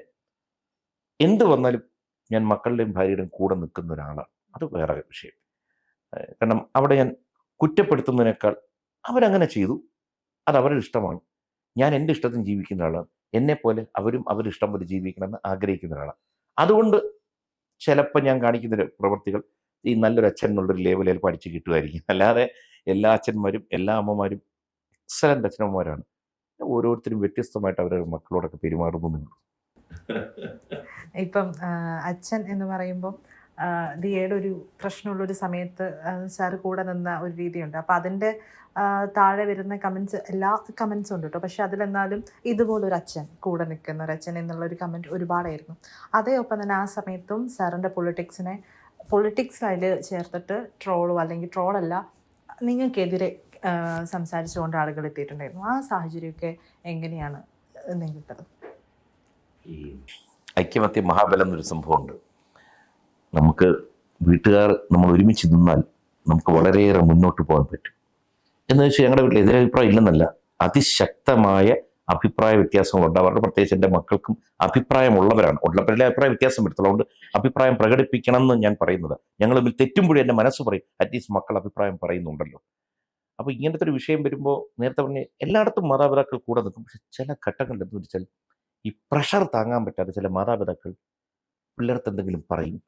എന്ത് വന്നാലും ഞാൻ മക്കളുടെയും ഭാര്യയുടെയും കൂടെ നിൽക്കുന്ന ഒരാളാണ്. അത് വേറെ വിഷയം. കാരണം അവിടെ ഞാൻ കുറ്റപ്പെടുത്തുന്നതിനേക്കാൾ അവരങ്ങനെ ചെയ്തു. അത് അവരുടെ ഇഷ്ടമാണ്. ഞാൻ എന്റെ ഇഷ്ടത്തിന് ജീവിക്കുന്ന ആളാണ് എന്നെപ്പോലെ അവരും അവരുടെ ഇഷ്ടം പോലെ ജീവിക്കണമെന്ന് ആഗ്രഹിക്കുന്ന ഒരാളാണ്. അതുകൊണ്ട് ചിലപ്പോൾ ഞാൻ കാണിക്കുന്ന പ്രവൃത്തികൾ ഈ നല്ലൊരു അച്ഛൻ എന്നുള്ളൊരു ലേവലിൽ പഠിച്ച് കിട്ടുമായിരിക്കും അല്ലാതെ എല്ലാ അച്ഛന്മാരും എല്ലാ അമ്മമാരും എക്സലന്റ് അച്ഛനമ്മമാരാണ്. ഓരോരുത്തരും വ്യത്യസ്തമായിട്ട് അവരുടെ മക്കളോടൊക്കെ പെരുമാറുന്നു ഇപ്പം അച്ഛൻ എന്ന് പറയുമ്പോൾ ദിയയുടെ ഒരു പ്രശ്നമുള്ള ഒരു സമയത്ത് സാർ കൂടെ നിന്ന ഒരു രീതിയുണ്ട്. അപ്പം അതിന്റെ താഴെ വരുന്ന കമൻസ് എല്ലാ കമൻസും ഉണ്ട് കേട്ടോ പക്ഷെ അതിലെന്നാലും ഇതുപോലൊരു അച്ഛൻ കൂടെ നിൽക്കുന്ന ഒരു അച്ഛൻ എന്നുള്ള ഒരു കമന്റ് ഒരുപാടായിരുന്നു. അതേ ഒപ്പം തന്നെ ആ സമയത്തും സാറിന്റെ പൊളിറ്റിക്സിനെ പൊളിറ്റിക്സ് അതിൽ ചേർത്തിട്ട് ട്രോളോ അല്ലെങ്കിൽ ട്രോളല്ല നിങ്ങൾക്കെതിരെ സംസാരിച്ചുകൊണ്ട് ആളുകൾ എത്തിയിട്ടുണ്ടായിരുന്നു. ആ സാഹചര്യമൊക്കെ എങ്ങനെയാണ് നേരിട്ടത് ഈ ഐക്യമത്യ മഹാബലം എന്നൊരു സംഭവമുണ്ട്. നമുക്ക് വീട്ടുകാർ നമ്മൾ ഒരുമിച്ച് നിന്നാൽ നമുക്ക് വളരെയേറെ മുന്നോട്ട് പോകാൻ പറ്റും. എന്ന് വെച്ചാൽ ഞങ്ങളുടെ വീട്ടിൽ എതിരഭിപ്രായം ഇല്ലെന്നല്ല അതിശക്തമായ അഭിപ്രായ വ്യത്യാസങ്ങളുണ്ട്. അവരുടെ പ്രത്യേകിച്ച് എന്റെ മക്കൾക്കും അഭിപ്രായമുള്ളവരാണ്. ഉള്ളവരുടെ അഭിപ്രായ വ്യത്യാസം വരത്തുള്ളൂ അഭിപ്രായം പ്രകടിപ്പിക്കണം എന്ന് ഞാൻ പറയുന്നത്. ഞങ്ങൾ ഇതിൽ തെറ്റുമ്പോഴും എന്റെ മനസ്സ് പറയും. അറ്റ്ലീസ്റ്റ് മക്കൾ അഭിപ്രായം പറയുന്നുണ്ടല്ലോ. അപ്പോൾ ഇങ്ങനത്തെ ഒരു വിഷയം വരുമ്പോൾ നേരത്തെ പറഞ്ഞ എല്ലായിടത്തും മാതാപിതാക്കൾ കൂടെ നിൽക്കും. പക്ഷെ ചില ഘട്ടങ്ങളിൽ എന്ന് വെച്ചാൽ ഈ പ്രഷർ താങ്ങാൻ പറ്റാതെ ചില മാതാപിതാക്കൾ പിള്ളേർക്ക് എന്തെങ്കിലും പറയും.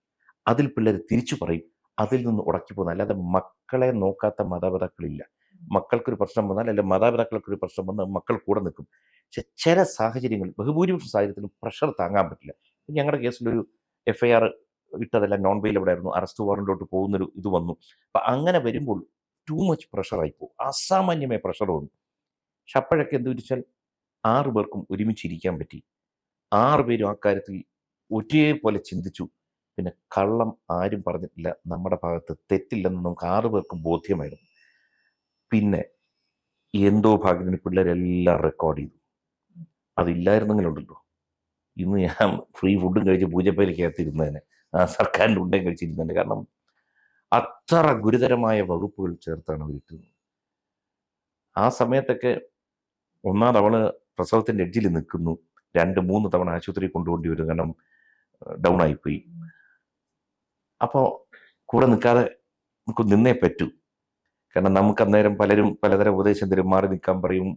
അതിൽ പിള്ളേർ തിരിച്ചു പറയും. അതിൽ നിന്ന് ഉടക്കി പോകുന്ന അല്ലാതെ മക്കളെ നോക്കാത്ത മാതാപിതാക്കളില്ല. മക്കൾക്കൊരു പ്രശ്നം വന്നാൽ അല്ലെങ്കിൽ മാതാപിതാക്കൾക്കൊരു പ്രശ്നം വന്നാൽ മക്കൾ കൂടെ നിൽക്കും. പക്ഷെ ചില സാഹചര്യങ്ങളിൽ ബഹുഭൂരിപക്ഷ സാഹചര്യത്തിലും പ്രഷർ താങ്ങാൻ പറ്റില്ല. ഞങ്ങളുടെ കേസിലൊരു എഫ് ഐ ആർ ഇട്ടതെല്ലാം നോൺ എവിടെ ആയിരുന്നു അറസ്റ്റ് വാറണ്ടിലോട്ട് പോകുന്നൊരു ഇത് വന്നു. അപ്പം അങ്ങനെ വരുമ്പോൾ ടു മച്ച് പ്രഷറായി പോകും. അസാമാന്യമായ പ്രഷർ വന്നു. പക്ഷെ അപ്പോഴൊക്കെ എന്ത് വെച്ചാൽ ആറു പേർക്കും ഒരുമിച്ചിരിക്കാൻ പറ്റി. ആറ് പേരും ആ കാര്യത്തിൽ ഒരേപോലെ ചിന്തിച്ചു. പിന്നെ കള്ളം ആരും പറഞ്ഞിട്ടില്ല. നമ്മുടെ ഭാഗത്ത് തെറ്റില്ലെന്ന് നമുക്ക് ആറു പേർക്കും ബോധ്യമായിരുന്നു. പിന്നെ എന്തോ ഭാഗ്യത്തിന് പിള്ളേരെല്ലാം റെക്കോർഡ് ചെയ്തു. അതില്ലായിരുന്നെങ്കിലുണ്ടല്ലോ. ഇന്ന് ഞാൻ ഫ്രീ ഫുഡും കഴിച്ച് പൂജപ്പേരക്കകത്തിരുന്നതിന് ആ സർക്കാരിന്റെ ഉണ്ടയും കഴിച്ചിരുന്നതിന് കാരണം അത്ര ഗുരുതരമായ വകുപ്പുകൾ ചേർത്താണ് വീട്ടുന്നത് ആ സമയത്തൊക്കെ ഒന്നാം തവണ പ്രസവത്തിന്റെ എഡ്ജിൽ നിൽക്കുന്നു. രണ്ട് മൂന്ന് തവണ ആശുപത്രി കൊണ്ടുപോകേണ്ടി വരും. കാരണം ഡൗൺ ആയിപ്പോയി. അപ്പോൾ കൂടെ നിൽക്കാതെ നമുക്ക് നിന്നേ പറ്റൂ. കാരണം നമുക്ക് അന്നേരം പലരും പലതരം ഉപദേശം തരും. മാറി നിൽക്കാൻ പറയും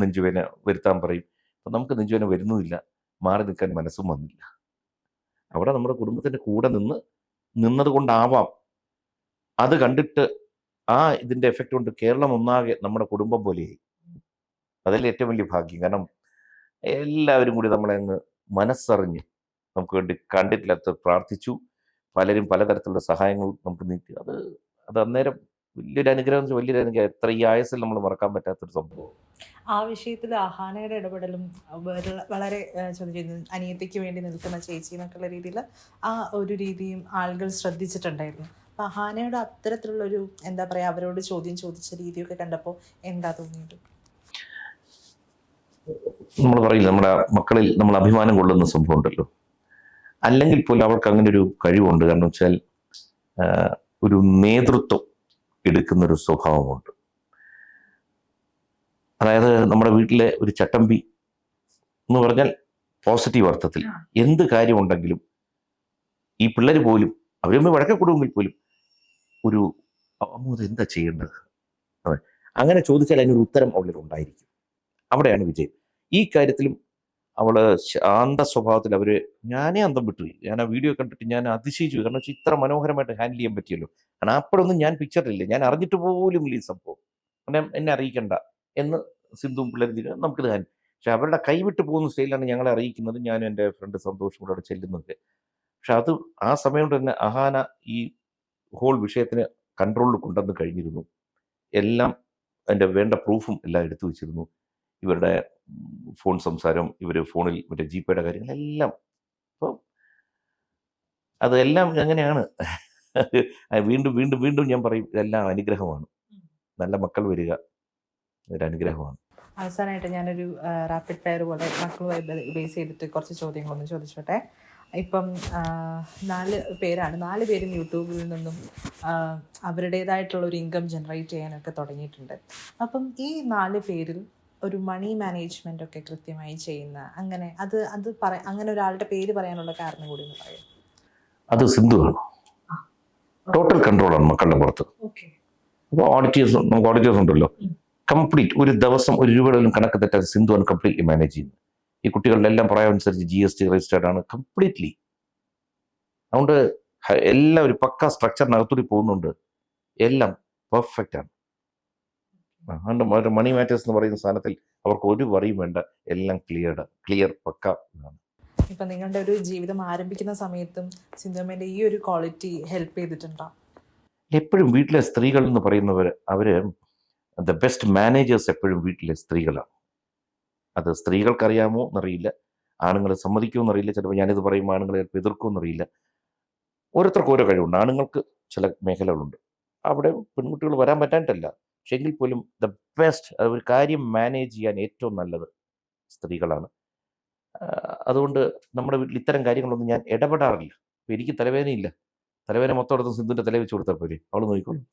നെഞ്ചുവേന വരുത്താൻ പറയും. അപ്പം നമുക്ക് നെഞ്ചുവേന വരുന്നുമില്ല. മാറി നിൽക്കാൻ മനസ്സും വന്നില്ല. അവിടെ നമ്മുടെ കുടുംബത്തിന്റെ കൂടെ നിന്ന് നിന്നത് കൊണ്ടാവാം അത് കണ്ടിട്ട് ആ ഇതിന്റെ എഫക്റ്റ് കൊണ്ട് കേരളം ഒന്നാകെ നമ്മുടെ കുടുംബം പോലെയായി. അതല്ലേ ഏറ്റവും വലിയ ഭാഗ്യം. കാരണം എല്ലാവരും കൂടി നമ്മളെ അങ്ങ് മനസ്സറിഞ്ഞ് നമുക്ക് വേണ്ടി കണ്ടിട്ടില്ലാത്ത പ്രാർത്ഥിച്ചു. പലരും പലതരത്തിലുള്ള സഹായങ്ങൾ നമുക്ക് നീട്ടി. അത് അത് അന്നേരം വലിയൊരു അനുഗ്രഹം വലിയൊരു അനുഗ്രഹം എത്ര ഈ ആയസിൽ നമ്മൾ മറക്കാൻ പറ്റാത്തൊരു സംഭവം. ആ വിഷയത്തിൽ അഹാനയുടെ ഇടപെടലും വളരെ ചോദ്യം അനിയത്തിക്ക് വേണ്ടി നിൽക്കുന്ന ചേച്ചി എന്നൊക്കെയുള്ള രീതിയിൽ ആ ഒരു രീതിയും ആളുകൾ ശ്രദ്ധിച്ചിട്ടുണ്ടായിരുന്നു. അപ്പം അഹാനയുടെ അത്തരത്തിലുള്ള ഒരു എന്താ പറയുക അവരോട് ചോദ്യം ചോദിച്ച രീതിയൊക്കെ കണ്ടപ്പോൾ എന്താ തോന്നിയത്? നമ്മൾ പറയില്ല നമ്മുടെ മക്കളിൽ നമ്മൾ അഭിമാനം കൊള്ളുന്ന സംഭവം ഉണ്ടല്ലോ. അല്ലെങ്കിൽ പോലും അവർക്ക് അങ്ങനെ ഒരു കഴിവുണ്ട്. കാരണം വെച്ചാൽ ഒരു നേതൃത്വം എടുക്കുന്ന ഒരു സ്വഭാവമുണ്ട്. അതായത് നമ്മുടെ വീട്ടിലെ ഒരു ചട്ടമ്പി എന്ന് പറഞ്ഞാൽ പോസിറ്റീവ് അർത്ഥത്തിൽ എന്ത് കാര്യമുണ്ടെങ്കിലും ഈ പിള്ളേർ പോലും അവരൊന്ന് വഴക്കെ കൊടുമെങ്കിൽ പോലും ഒരു അമ്മൂത് എന്താ ചെയ്യേണ്ടത്? അങ്ങനെ ചോദിച്ചാൽ അതിനൊരു ഉത്തരം അവളിൽ ഉണ്ടായിരിക്കും. അവിടെയാണ് വിജയം. ഈ കാര്യത്തിലും അവൾ ശാന്ത സ്വഭാവത്തിൽ അവർ ഞാനേ അന്തം വിട്ടുപോയി ഞാൻ ആ വീഡിയോ കണ്ടിട്ട് ഞാൻ അതിശയിച്ചു. കാരണം വെച്ചാൽ ഇത്ര മനോഹരമായിട്ട് ഹാൻഡിൽ ചെയ്യാൻ പറ്റിയല്ലോ. കാരണം അപ്പോഴൊന്നും ഞാൻ പിക്ചറിലില്ല ഞാൻ അറിഞ്ഞിട്ട് പോലും ഇല്ല ഈ സംഭവം. അങ്ങനെ എന്നെ അറിയിക്കണ്ട എന്ന് സിന്ധുവും പിള്ളേരും നമുക്കിത് ഹാൻഡ് പക്ഷെ അവരുടെ കൈവിട്ട് പോകുന്ന സ്റ്റൈലാണ് ഞങ്ങളെ അറിയിക്കുന്നത്. ഞാനും എന്റെ ഫ്രണ്ട് സന്തോഷം കൂടെ അവിടെ ചെല്ലുന്നത് പക്ഷെ അത് ആ സമയം കൊണ്ട് തന്നെ അഹാന ഈ ഹോൾ വിഷയത്തിന് കൺട്രോളിൽ കൊണ്ടുവന്ന് കഴിഞ്ഞിരുന്നു. എല്ലാം അതിന്റെ വേണ്ട പ്രൂഫും എല്ലാം എടുത്തു വെച്ചിരുന്നു. ഇവരുടെ ഫോൺ സംസാരം ഇവർ ഫോണിൽ മറ്റേ ജി പേയുടെ കാര്യങ്ങളെല്ലാം. അപ്പം അതെല്ലാം അങ്ങനെയാണ്. വീണ്ടും വീണ്ടും വീണ്ടും ഞാൻ പറയും ഇതെല്ലാം അനുഗ്രഹമാണ്. നല്ല മക്കൾ വരിക ഒരു അനുഗ്രഹമാണ്. അവസാനമായിട്ട് ഞാനൊരു റാപ്പിഡ് ഫയർ പോലെ മക്കളുമായി ബേസ് ചെയ്തിട്ട് കുറച്ച് ചോദ്യങ്ങളൊന്ന് ചോദിച്ചോട്ടെ. ഇപ്പം നാല് പേരാണ്. നാല് പേരും യൂട്യൂബിൽ നിന്നും അവരുടേതായിട്ടുള്ള ഒരു ഇൻകം ജനറേറ്റ് ചെയ്യാനൊക്കെ തുടങ്ങിയിട്ടുണ്ട്. അപ്പം ഈ നാല് പേരിൽ ഒരു മണി മാനേജ്മെന്റ് ഒക്കെ കൃത്യമായി ചെയ്യുന്ന അങ്ങനെ അത് അത് പറ അങ്ങനെ ഒരാളുടെ പേര് പറയാനുള്ള കാരണം കൂടി ഒന്ന് പറയാം. അത് സിന്ധുവാണ്. ടോട്ടൽ കൺട്രോളാണ് മക്കളുടെ പുറത്ത്. അപ്പോൾ ഓഡിറ്റേഴ്സ് നമുക്ക് ഓഡിറ്റേഴ്സ് ഉണ്ടല്ലോ. കംപ്ലീറ്റ് ഒരു ദിവസം ഒരു രൂപയുടെ കണക്ക് സിന്ധു ആണ് കംപ്ലീറ്റ്ലി മാനേജ് ചെയ്യുന്നത്. ഈ കുട്ടികളുടെ എല്ലാം പ്രായം അനുസരിച്ച് ജി എസ് ടി രജിസ്റ്റേർഡ് ആണ് കംപ്ലീറ്റ്ലി അതുകൊണ്ട് എല്ലാം ഒരു പക്ക സ്ട്രക്ചറിനകത്തൂടി പോകുന്നുണ്ട്. എല്ലാം പെർഫെക്റ്റ് ആണ്. അതുകൊണ്ട് ഒരു മണി മാറ്റേഴ്സ് എന്ന് പറയുന്ന സ്ഥാനത്തിൽ അവർക്ക് ഒരു വറിയും വേണ്ട. എല്ലാം ക്ലിയർഡ് ക്ലിയർ പക്ക. എന്നാണ് ഇപ്പം നിങ്ങളുടെ ഒരു ജീവിതം ആരംഭിക്കുന്ന സമയത്തും സിന്ധുമേന്റെ ഈ ഒരു ക്വാളിറ്റി ഹെൽപ്പ് ചെയ്തിട്ടുണ്ടോ? എപ്പോഴും വീട്ടിലെ സ്ത്രീകൾ എന്ന് പറയുന്നവർ അവർ ദ ബെസ്റ്റ് മാനേജേഴ്സ് എപ്പോഴും വീട്ടിലെ സ്ത്രീകളാണ് അത് സ്ത്രീകൾക്കറിയാമോ എന്നറിയില്ല. ആണുങ്ങളെ സമ്മതിക്കുമോ എന്നറിയില്ല. ചിലപ്പോൾ ഞാനിത് പറയുമ്പോൾ ആണുങ്ങളെ ചിലപ്പോൾ എതിർക്കുമോ എന്നറിയില്ല. ഓരോരുത്തർക്കും ഓരോ കഴിവുണ്ട്. ആണുങ്ങൾക്ക് ചില മേഖലകളുണ്ട്. അവിടെ പെൺകുട്ടികൾ വരാൻ പറ്റാനിട്ടല്ല പക്ഷെ എങ്കിൽ പോലും ദ ബെസ്റ്റ് ഒരു കാര്യം മാനേജ് ചെയ്യാൻ ഏറ്റവും നല്ലത് സ്ത്രീകളാണ്. അതുകൊണ്ട് നമ്മുടെ വീട്ടിൽ ഇത്തരം കാര്യങ്ങളൊന്നും ഞാൻ ഇടപെടാറില്ല. ഇപ്പൊ എനിക്ക് തലവേദനയില്ല. തലവേദന മൊത്തം എടുത്ത് സിന്ധുവിന്റെ തല വെച്ച് കൊടുത്താൽ പോരെ. അവൾ നോക്കിക്കോളും.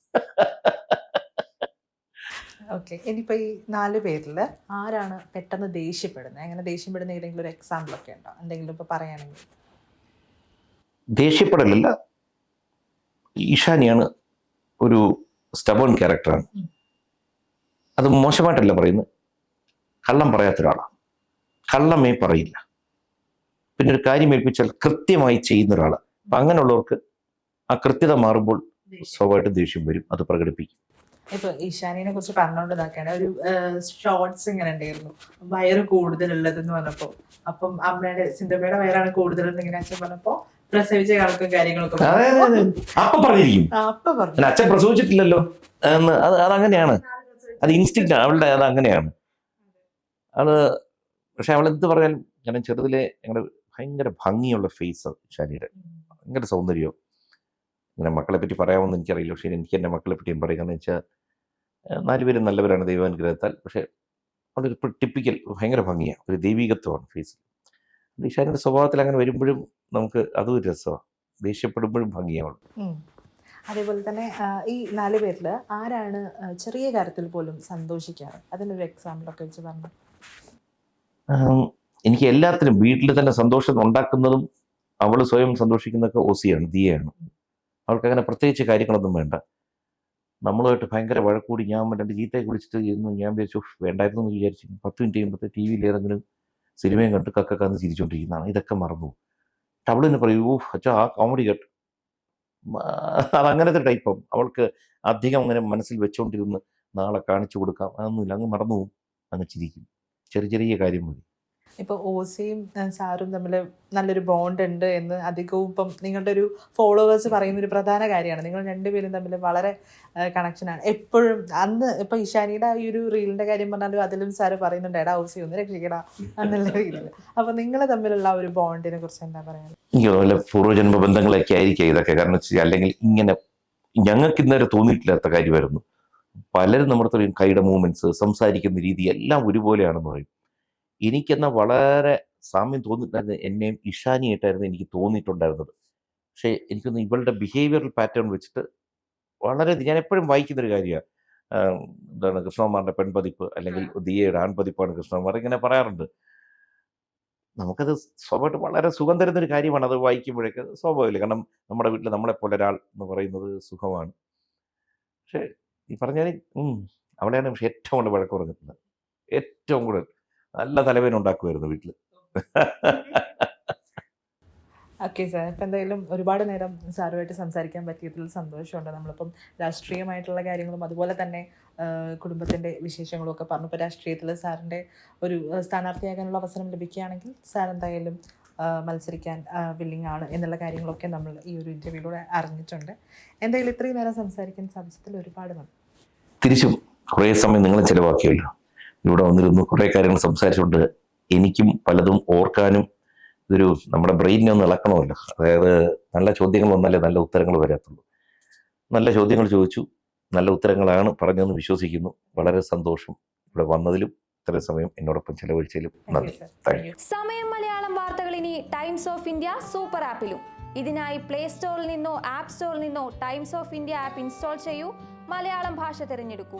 ഓക്കെ ഇനിയിപ്പോൾ ഈ നാല് പേരിൽ ആരാണ് പെട്ടെന്ന് ദേഷ്യപ്പെടുന്നത്? അങ്ങനെ ദേഷ്യപ്പെടുന്ന ഏതെങ്കിലും ഒരു എക്സാമ്പിൾ ഒക്കെ ഉണ്ടോ? എന്തെങ്കിലും ഇപ്പോൾ പറയുകയാണെങ്കിൽ ദേഷ്യപ്പെടലല്ല. ഈശാനിയാണ് ഒരു സ്റ്റബൺ ക്യാരക്ടറാണ്. അത് മോശമായിട്ടല്ല പറയുന്നത്. കള്ളം പറയാത്ത ഒരാളാണ് കള്ളമേ പറയില്ല. പിന്നെ ഒരു കാര്യം ഏൽപ്പിച്ചാൽ കൃത്യമായി ചെയ്യുന്ന ഒരാളാണ് അപ്പം അങ്ങനെയുള്ളവർക്ക് ആ കൃത്യത മാറുമ്പോൾ സ്വാഭാവികമായിട്ടും ദേഷ്യം വരും. അത് പ്രകടിപ്പിക്കും. ഇപ്പൊ ഈശാനിനെ കുറിച്ച് പറഞ്ഞുകൊണ്ട് ഒരു ഷോർട്സ് ഇങ്ങനെ ഉണ്ടായിരുന്നു. വയറ് കൂടുതലുള്ളതെന്ന് പറഞ്ഞപ്പോ. അപ്പം അമ്മയുടെ സിന്ധമ്മയുടെ വയറാണ് കൂടുതലെന്ന് ഇങ്ങനെ അച്ഛൻ പറഞ്ഞപ്പോ പ്രസവിച്ച കണക്കും കാര്യങ്ങളൊക്കെ അപ്പൊ പറഞ്ഞിരിക്കും. അപ്പൊ പറഞ്ഞു. അച്ഛൻ പ്രസവിച്ചിട്ടില്ലല്ലോ എന്ന്. അത് അതങ്ങനെയാണ്. അത് ഇൻസ്റ്റിങ് അവളുടെ അത് അങ്ങനെയാണ്. അത് പക്ഷെ അവൾ എന്ത് പറഞ്ഞാലും കാരണം ചെറുതിലെ ഞങ്ങളുടെ ഭയങ്കര ഭംഗിയുള്ള ഫേസ് ശാലിയുടെ ഭയങ്കര സൗന്ദര്യം. ഇങ്ങനെ മക്കളെ പറ്റി പറയാമെന്ന് എനിക്കറിയില്ല. പക്ഷേ എനിക്ക് എന്റെ മക്കളെ പറ്റിയും പറയുകയെന്ന് വെച്ചാൽ നാലുപേരും നല്ലവരാണ് ദൈവാനുഗ്രഹത്താൽ. പക്ഷേ അവളൊരു ടിപ്പിക്കൽ ഭയങ്കര ഭംഗിയാണ് ഒരു ദൈവികത്വമാണ് ഫേസിൽ ഈശാനിയുടെ സ്വഭാവത്തിൽ അങ്ങനെ വരുമ്പോഴും നമുക്ക് അതും ഒരു രസമാണ് ദേഷ്യപ്പെടുമ്പോഴും ഭംഗിയാണ്. അതേപോലെ തന്നെ ഈ നാല് പേരിൽ ആരാണ് ചെറിയ കാര്യത്തിൽ പോലും സന്തോഷിക്കാറ്? അതിനൊരു എക്സാമ്പിൾ ഒക്കെ വെച്ച് പറഞ്ഞു. എനിക്ക് എല്ലാത്തിനും വീട്ടിൽ തന്നെ സന്തോഷം ഉണ്ടാക്കുന്നതും അവൾ സ്വയം സന്തോഷിക്കുന്നതൊക്കെ ഓസിയാണ് ദിയയാണ്. അവൾക്ക് അങ്ങനെ പ്രത്യേകിച്ച് കാര്യങ്ങളൊന്നും വേണ്ട. നമ്മളുമായിട്ട് ഭയങ്കര വഴക്കൂടി ഞാൻ രണ്ട് ചീത്തയെ കുടിച്ചിട്ട് ഇരുന്നു ഞാൻ വിചാരിച്ചു "ഉഫ്, വേണ്ടായിരുന്നു എന്ന് വിചാരിച്ചു. പത്ത് മിനിറ്റ് കഴിയുമ്പോഴത്തെ ടി വിയിൽ ഏതെങ്കിലും സിനിമയും കണ്ട് കക്കക്കാന്ന് ചിരിച്ചുകൊണ്ടിരിക്കുന്നതാണ് ഇതൊക്കെ മറന്നു അവൾ തന്നെ പറയൂ അച്ഛാ ആ കോമഡി കേട്ട് മ, അതങ്ങനത്തെ ടൈപ്പം അവൾക്ക് അധികം അങ്ങനെ മനസ്സിൽ വെച്ചുകൊണ്ടിരുന്ന് നാളെ കാണിച്ചു കൊടുക്കാം. അതൊന്നുമില്ല. അങ്ങ് മറന്നു പോകും അങ്ങ് ചിരിക്കും. ചെറിയ ചെറിയ കാര്യം മതി. ഇപ്പൊ ഓസിയും സാറും തമ്മിൽ നല്ലൊരു ബോണ്ട് ഉണ്ട് എന്ന് അധികവും ഇപ്പം നിങ്ങളുടെ ഒരു ഫോളോവേഴ്സ് പറയുന്ന ഒരു പ്രധാന കാര്യമാണ്. നിങ്ങൾ രണ്ടുപേരും തമ്മിൽ വളരെ കണക്ഷനാണ്. എപ്പോഴും അന്ന് ഇപ്പൊ ഇഷാനിയുടെ ഈ ഒരു റീലിന്റെ കാര്യം പറഞ്ഞാലും അതിലും സാറ് പറയുന്നുണ്ട് എടാ ഓസി ഒന്ന് രക്ഷിക്കടാ എന്നുള്ള രീതിയിൽ അപ്പൊ നിങ്ങൾ തമ്മിലുള്ള ഒരു ബോണ്ടിനെ കുറിച്ച് എന്താ പറയുക പൂർവജന്മ ബന്ധങ്ങളൊക്കെ ആയിരിക്കും ഇതൊക്കെ. കാരണം അല്ലെങ്കിൽ ഇങ്ങനെ ഞങ്ങൾക്ക് ഇന്നേരെ തോന്നിയിട്ടില്ലാത്ത കാര്യമായിരുന്നു. പലരും നമ്മുടെ കൈയുടെ മൂവ്മെന്റ്സ് സംസാരിക്കുന്ന രീതി എല്ലാം ഒരുപോലെയാണെന്ന് പറയും. എനിക്കെന്നാൽ വളരെ സാമ്യം തോന്നിയിട്ടുണ്ടായിരുന്നു എന്നെയും ഇഷാനിയായിട്ടായിരുന്നു എനിക്ക് തോന്നിയിട്ടുണ്ടായിരുന്നത്. പക്ഷേ എനിക്കൊന്ന് ഇവളുടെ ബിഹേവിയറൽ പാറ്റേൺ വെച്ചിട്ട് വളരെ ഞാൻ എപ്പോഴും വായിക്കുന്ന ഒരു കാര്യമാണ്. എന്താണ് കൃഷ്ണകുമാറിന്റെ പെൺപതിപ്പ് അല്ലെങ്കിൽ ദിയയുടെ ആൺപതിപ്പാണ് കൃഷ്ണകുമാർ ഇങ്ങനെ പറയാറുണ്ട്. നമുക്കത് സ്വാഭാവികമായിട്ട് വളരെ സുഖം തരുന്നൊരു കാര്യമാണ് അത് വായിക്കുമ്പോഴേക്ക് സ്വാഭാവികമില്ല? കാരണം നമ്മുടെ വീട്ടിൽ നമ്മളെപ്പോലെ ഒരാൾ എന്ന് പറയുന്നത് സുഖമാണ്. പക്ഷേ ഈ പറഞ്ഞാൽ അവളെയാണ് പക്ഷെ ഏറ്റവും കൂടുതൽ വഴക്ക് പറഞ്ഞിട്ടുള്ളത്. ഏറ്റവും കൂടുതൽ. നല്ല തലവേന ഉണ്ടാക്കുമായിരുന്നു വീട്ടിൽ ഓക്കെ സാർ ഇപ്പം എന്തായാലും ഒരുപാട് നേരം സാറുമായിട്ട് സംസാരിക്കാൻ പറ്റിയതിൽ സന്തോഷമുണ്ട്. നമ്മളിപ്പം രാഷ്ട്രീയമായിട്ടുള്ള കാര്യങ്ങളും അതുപോലെ തന്നെ കുടുംബത്തിന്റെ വിശേഷങ്ങളും ഒക്കെ പറഞ്ഞു. ഇപ്പോൾ രാഷ്ട്രീയത്തിൽ സാറിന്റെ ഒരു സ്ഥാനാർത്ഥിയാകാനുള്ള അവസരം ലഭിക്കുകയാണെങ്കിൽ സാർ എന്തായാലും മത്സരിക്കാൻ വില്ലിംഗ് ആണ് എന്നുള്ള കാര്യങ്ങളൊക്കെ നമ്മൾ ഈ ഒരു ഇന്റർവ്യൂയിലൂടെ അറിഞ്ഞിട്ടുണ്ട്. എന്തായാലും ഇത്രയും നേരം സംസാരിക്കാൻ സാധിച്ചതിൽ ഒരുപാട് നന്ദി. തിരിച്ചും കുറേ സമയം നിങ്ങൾ ചിലവാക്കിയല്ലോ. ഇവിടെ വന്നിരുന്നു. കുറേ കാര്യങ്ങൾ സംസാരിച്ചുകൊണ്ട് എനിക്കും പലതും ഓർക്കാനും ഇതൊരു നമ്മുടെ ബ്രെയിനിനെ ഒന്ന് ഇളക്കണമല്ലോ. അതായത് നല്ല ചോദ്യങ്ങൾ വന്നാലേ നല്ല ഉത്തരങ്ങൾ വരാത്തുള്ളൂ. നല്ല ചോദ്യങ്ങൾ ചോദിച്ചു. നല്ല ഉത്തരങ്ങളാണ് പറഞ്ഞതെന്ന് വിശ്വസിക്കുന്നു. വളരെ സന്തോഷം ഇവിടെ വന്നതിലും ഇത്രയും സമയം എന്നോടൊപ്പം ചെലവഴിച്ചതിലും നന്ദി. യു താങ്ക് യു സമയം മലയാളം വാർത്തകൾ ഇനി ടൈംസ് ഓഫ് ഇന്ത്യ സൂപ്പർ ആപ്പിലും. ഇതിനായി പ്ലേ സ്റ്റോറിൽ നിന്നോ ആപ്പ് സ്റ്റോറിൽ നിന്നോ Times of India app install ചെയ്യൂ. മലയാളം ഭാഷ തിരഞ്ഞെടുക്കൂ.